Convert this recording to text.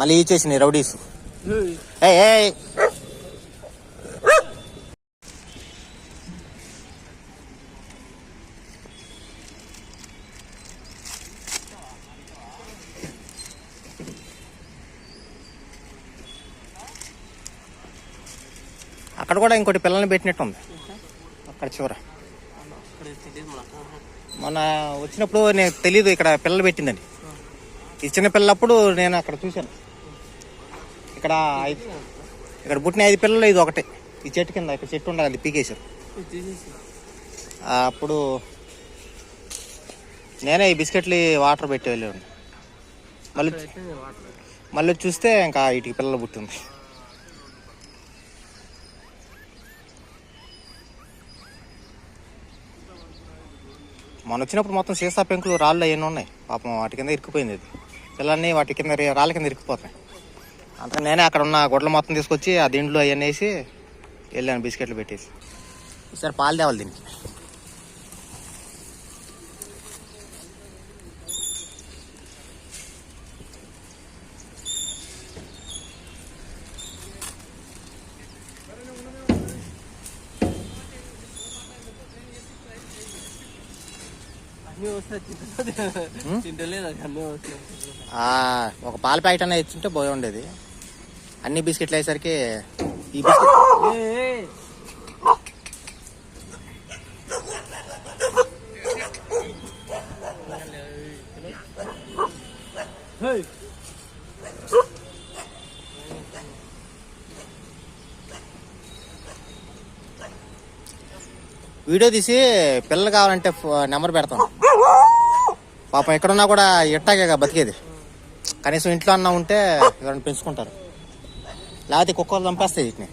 మళ్ళీ ఇచ్చేసినాయి రౌడీస్. అక్కడ కూడా ఇంకోటి పిల్లల్ని పెట్టినట్టు ఉంది. అక్కడ చివర. మొన్న వచ్చినప్పుడు నేను తెలీదు ఇక్కడ పిల్లలు పెట్టిందని. ఈ చిన్న పిల్లప్పుడు నేను అక్కడ చూశాను. ఇక్కడ ఇక్కడ పుట్టిన ఐదు పిల్లలు ఇది ఒకటే. ఈ చెట్టు కింద ఇక్కడ చెట్టు ఉండాలి అది పీకేశారు. అప్పుడు నేనే ఈ బిస్కెట్లు వాటర్ పెట్టి వెళ్ళాను మళ్ళీ మళ్ళీ చూస్తే ఇంకా వీటికి పిల్లలు పుట్టింది. మొన్న వచ్చినప్పుడు మొత్తం సీసా పెంకులు రాళ్ళు అవన్నీ ఉన్నాయి. పాపం వాటి కింద ఇరుక్కుపోయింది అది పిల్లల్ని వాటి కింద రాళ్ళ కింద ఇరుక్కుపోతాయి అంతా నేనే అక్కడ ఉన్న గొడ్లు మొత్తం తీసుకొచ్చి ఆ దిండ్లు అవన్నీ వేసి వెళ్ళాను బిస్కెట్లు పెట్టేసి. ఈసారి పాలు తేవాలి దీనికి. ఒక పాల ప్యాకెట్ అనేది ఇచ్చుంటే ఉండేది. అన్ని బిస్కెట్లు అయ్యేసరికి ఈ బిస్కెట్ వీడియో తీసి పిల్లలు కావాలంటే నెంబర్ పెడతాం. పాపం ఎక్కడున్నా కూడా ఎట్టాగే బతికేది. కనీసం ఇంట్లో అన్నా ఉంటే ఎవరైనా పెంచుకుంటారు. లేకపోతే కుక్కలు చంపేస్తాయి వీటిని